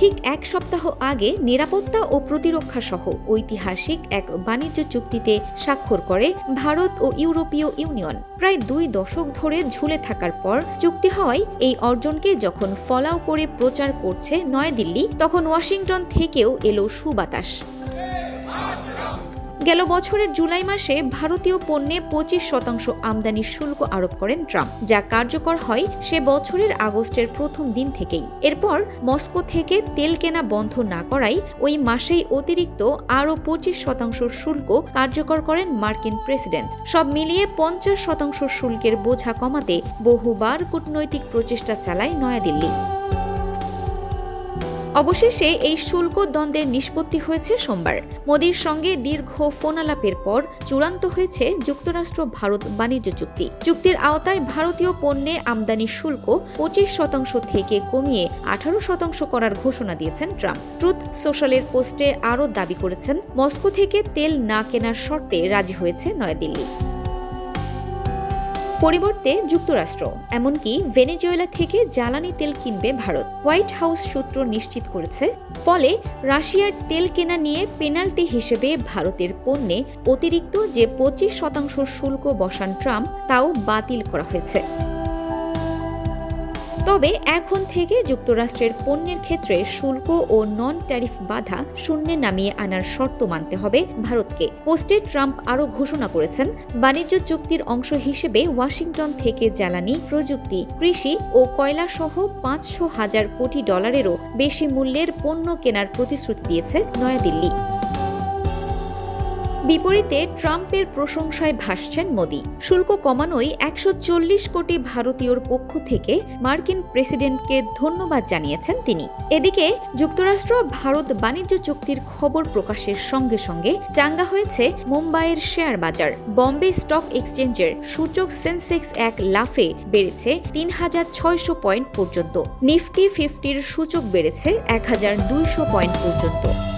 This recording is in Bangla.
ঠিক এক সপ্তাহ আগে নিরাপত্তা ও প্রতিরক্ষা সহ ঐতিহাসিক এক বাণিজ্য চুক্তিতে স্বাক্ষর করে ভারত ও ইউরোপীয় ইউনিয়ন। প্রায় দুই দশক ধরে ঝুলে থাকার পর চুক্তি হওয়ায় এই অর্জনকে যখন ফলাও করে প্রচার করছে নয়াদিল্লি, তখন ওয়াশিংটন থেকেও এলো সুবাতাস। গেল বছরের জুলাই মাসে ভারতীয় পণ্যে পঁচিশ শতাংশ আমদানি শুল্ক আরোপ করেন ট্রাম্প, যা কার্যকর হয় সে বছরের আগস্টের প্রথম দিন থেকেই। এরপর মস্কো থেকে তেল কেনা বন্ধ না করায় ওই মাসেই অতিরিক্ত আরও পঁচিশ শতাংশ শুল্ক কার্যকর করেন মার্কিন প্রেসিডেন্ট। সব মিলিয়ে পঞ্চাশ শতাংশ শুল্কের বোঝা কমাতে বহুবার কূটনৈতিক প্রচেষ্টা চালায় নয়াদিল্লি। অবশেষে এই শুল্ক দ্বন্দ্বের নিষ্পত্তি হয়েছে সোমবার। মোদির সঙ্গে দীর্ঘ ফোনালাপের পর চূড়ান্ত হয়েছে যুক্তরাষ্ট্র ভারত বাণিজ্য চুক্তি। চুক্তির আওতায় ভারতীয় পণ্যে আমদানি শুল্ক পঁচিশ শতাংশ থেকে কমিয়ে আঠারো শতাংশ করার ঘোষণা দিয়েছেন ট্রাম্প। ট্রুথ সোশ্যালের পোস্টে আরও দাবি করেছেন, মস্কো থেকে তেল না কেনার শর্তে রাজি হয়েছে নয়াদিল্লি। পরিবর্তে যুক্তরাষ্ট্র, এমনকি ভেনেজুয়েলা থেকে জ্বালানি তেল কিনবে ভারত। হোয়াইট হাউস সূত্র নিশ্চিত করেছে, ফলে রাশিয়ার তেল কেনা নিয়ে পেনাল্টি হিসেবে ভারতের পণ্যে অতিরিক্ত যে পঁচিশ শতাংশ শুল্ক বসান ট্রাম্প, তাও বাতিল করা হয়েছে। তবে এখন থেকে যুক্তরাষ্ট্রের পণ্যের ক্ষেত্রে শুল্ক ও নন ট্যারিফ বাধা শূন্যে নামিয়ে আনার শর্ত মানতে হবে ভারতকে। পোস্টে ট্রাম্প আরও ঘোষণা করেছেন, বাণিজ্য চুক্তির অংশ হিসেবে ওয়াশিংটন থেকে জ্বালানি, প্রযুক্তি, কৃষি ও কয়লা সহ পাঁচশো হাজার কোটি ডলারেরও বেশি মূল্যের পণ্য কেনার প্রতিশ্রুতি দিয়েছে নয়াদিল্লি। বিপরীতে ট্রাম্পের প্রশংসায় ভাসছেন মোদি। শুল্ক কমানোই একশো চল্লিশ কোটি ভারতীয়র পক্ষ থেকে মার্কিন প্রেসিডেন্টকে ধন্যবাদ জানিয়েছেন তিনি। এদিকে যুক্তরাষ্ট্র ভারত বাণিজ্য চুক্তির খবর প্রকাশের সঙ্গে সঙ্গে চাঙ্গা হয়েছে মুম্বাইয়ের শেয়ার বাজার। বম্বে স্টক এক্সচেঞ্জের সূচক সেন্সেক্স এক লাফে বেড়েছে তিন হাজার ছয়শো পয়েন্ট পর্যন্ত। নিফটি ফিফটির সূচক বেড়েছে এক হাজার দুইশো পয়েন্ট পর্যন্ত।